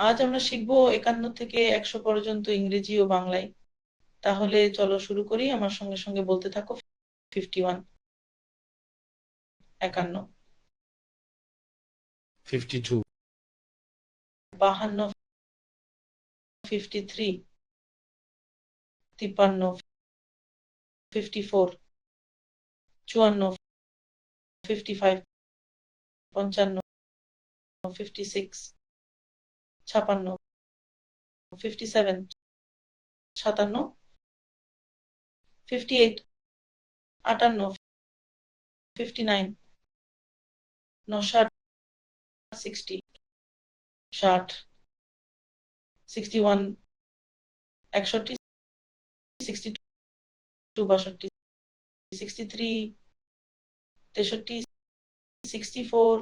আজ আমরা শিখব একান্ন থেকে একশো পর্যন্ত ইংরেজি ও বাংলায়। তাহলে চলো শুরু করি আমার সঙ্গে সঙ্গে বলতে থাকো ফিফটি ওয়ান একান্ন। ফিফটি টু বাহান্ন। ফিফটি থ্রি তিপ্পান্ন। ফিফটি ফোর চুয়ান্ন। ফিফটি ফাইভ পঞ্চান্ন। ফিফটি সিক্স ছাপান্ন ফিফটি সেভেন সাতান্ন ফিফটি এইট আটান্ন ফিফটি নাইন নষাট সিক্সটি ষাট সিক্সটি ওয়ান একষট্টি সিক্সটি টু বাষট্টি সিক্সটি থ্রি তেষট্টি সিক্সটি ফোর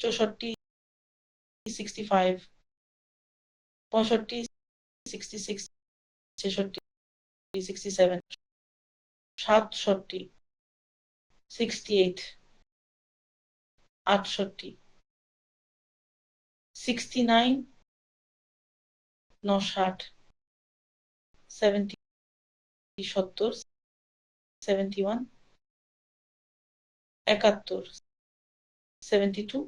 চৌষট্টি পঁয়ষট্টি সিক্সটি সিক্স ছেষট্টি সিক্সটি সেভেন সাতষট্টি সিক্সটি এইট আটষট্টি সিক্সটি নাইন নষাট সেভেন্টি সত্তর সেভেন্টি ওয়ান একাত্তর সেভেন্টি টু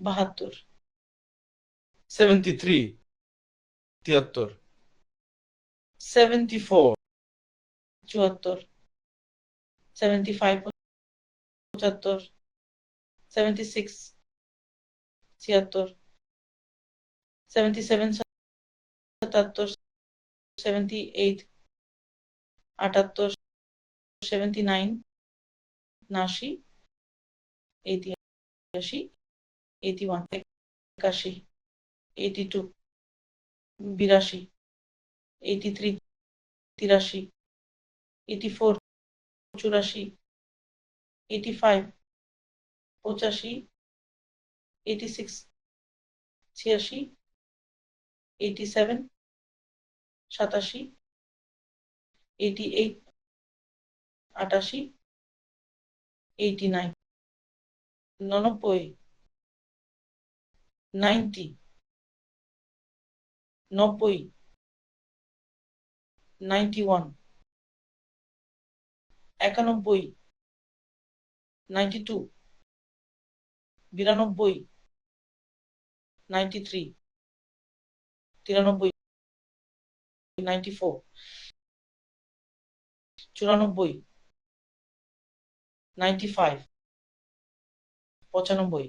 বাহাত্তর। সেভেন্টি থ্রি তিয়াত্তর। সেভেন্টি ফোর চুয়াত্তর। সেভেন্টি ফাইভ পঁচাত্তর। সেভেন্টি সিক্স ছিয়াত্তর। সেভেন্টি সেভেন সাতাত্তর। সেভেন্টি এইট আটাত্তর। সেভেন্টি নাইন নাশি ইতিহাসী 81 একাশি 82 বিরাশি 83 তিরাশি 84 চুরাশি 85 পঁচাশি 86 ছিয়াশি 87 সাতাশি 88 আটাশি 89 নব্বই নাইনটি, নব্বই, নাইনটি ওয়ান, একানব্বই, নাইনটি টু, বিরানব্বই, নাইনটি থ্রি, তিরানব্বই, নাইনটি ফোর, চুরানব্বই, নাইনটি ফাইভ, পঁচানব্বই।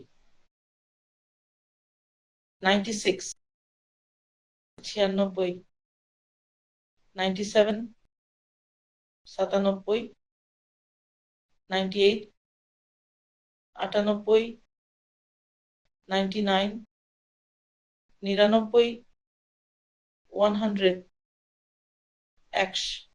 নাইনটি সিক্স ছিয়ানব্বই নাইনটি সেভেন সাতানব্বই নাইনটি এইট আটানব্বই নাইনটি নাইন নিরানব্বই ওয়ান হান্ড্রেড একশো।